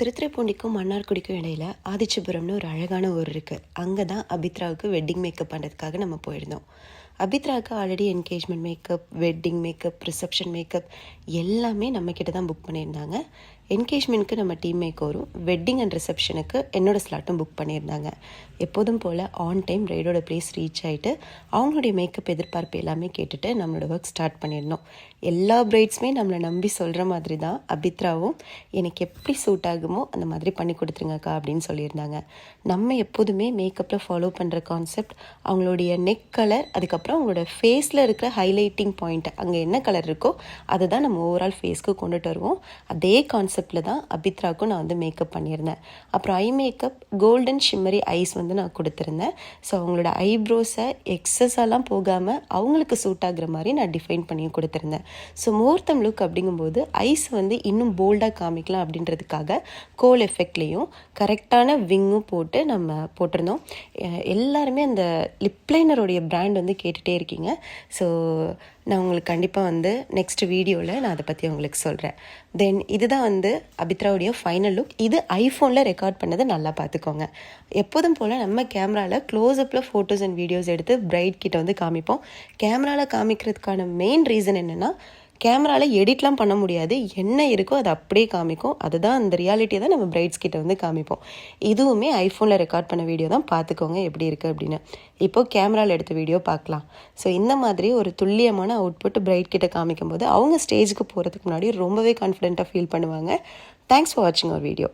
திருத்துறைப்பூண்டிக்கும் மன்னார்குடிக்கும் இடையில ஆதிச்சபுரம்னு ஒரு அழகான ஊர் இருக்குது அங்கே தான் அபித்ராவுக்கு வெட்டிங் மேக்கப் பண்ணுறதுக்காக நம்ம போயிருந்தோம். அபித்ராவுக்கு already engagement makeup wedding makeup reception makeup எல்லாமே நம்மக்கிட்ட தான் புக் பண்ணியிருந்தாங்க. என்கேஜ்மெண்ட்க்கு நம்ம டீம் மேக்கரும் வெட்டிங் அண்ட் ரிசப்ஷனுக்கு என்னோடய ஸ்லாட்டும் புக் பண்ணியிருந்தாங்க. எப்போதும் போல் ஆன் டைம் ரைடோட ப்ளேஸ் ரீச் ஆகிட்டு அவங்களுடைய மேக்கப் எதிர்பார்ப்பு எல்லாமே கேட்டுட்டு நம்மளோட ஒர்க் ஸ்டார்ட் பண்ணியிருந்தோம். எல்லா பிரைட்ஸுமே நம்மளை நம்பி சொல்கிற மாதிரி தான் அபித்ராவும் எனக்கு எப்படி சூட் ஆகும் அந்த மாதிரி பண்ணி கொடுத்துருங்கக்கா அப்படின்னு சொல்லியிருந்தாங்க. நம்ம எப்போதுமே மேக்கப்பில் ஃபாலோ பண்ணுற கான்செப்ட் அவங்களுடைய நெக் கலர் அதுக்கப்புறம் அவங்களோட ஃபேஸில் இருக்கிற ஹைலைட்டிங் பாயிண்ட் அங்கே என்ன கலர் இருக்கோ அதை தான் நம்ம ஓவரால் ஃபேஸ்க்கு கொண்டுட்டு வருவோம். அதே கான்செப்டில் தான் அபித்ராவுக்கும் நான் வந்து மேக்கப் பண்ணியிருந்தேன். அப்புறம் eye makeup golden shimmery eyes வந்து நான் கொடுத்துருந்தேன். ஸோ அவங்களோட ஐப்ரோஸை எக்ஸஸாலாம் போகாமல் அவங்களுக்கு சூட் ஆகுற மாதிரி நான் டிஃபைன் பண்ணி கொடுத்துருந்தேன். ஸோ முகூர்த்தம் லுக் அப்படிங்கும்போது ஐஸ் வந்து இன்னும் போல்டாக காமிக்கலாம் அப்படின்றதுக்காக கோல் எஃபெக்ட்லேயும் கரெக்டான விங்கும் போட்டு நம்ம போட்டிருந்தோம். எல்லாருமே அந்த லிப்லைனருடைய பிராண்ட் வந்து கேட்டுகிட்டே இருக்கீங்க. ஸோ நான் உங்களுக்கு கண்டிப்பாக வந்து நெக்ஸ்ட் வீடியோவில் நான் அதை பற்றி உங்களுக்கு சொல்கிறேன் தென் இதுதான் வந்து அபித்ராவுடைய ஃபைனல் லுக் இது ஐஃபோனில் ரெக்கார்ட் பண்ணதை நல்லா பார்த்துக்கோங்க. எப்போதும் போல் நம்ம கேமராவில் க்ளோஸ்அப்பில் ஃபோட்டோஸ் அண்ட் வீடியோஸ் எடுத்து பிரைட் கிட்ட வந்து காமிப்போம். கேமராவில் காமிக்கிறதுக்கான மெயின் ரீசன் என்னென்னா கேமராவில் எடிட்லாம் பண்ண முடியாது. என்ன இருக்கோ அது அப்படியே காமிக்கும். அதுதான் அந்த ரியாலிட்டியை தான் நம்ம பிரைட்ஸ் கிட்ட வந்து காமிப்போம். இதுவுமே ஐஃபோனில் ரெக்கார்ட் பண்ண வீடியோ தான். பார்த்துக்கோங்க எப்படி இருக்குது அப்படின்னு. இப்போது கேமராவில் எடுத்த வீடியோ பார்க்கலாம். ஸோ இந்த மாதிரி ஒரு துல்லியமான அவுட்புட் பிரைட் கிட்ட காமிக்கும் போது அவங்க ஸ்டேஜுக்கு போகிறதுக்கு முன்னாடி ரொம்பவே கான்ஃபிடென்ட்டாக ஃபீல் பண்ணுவாங்க. தேங்க்ஸ் ஃபார் வாட்சிங் அவர் வீடியோ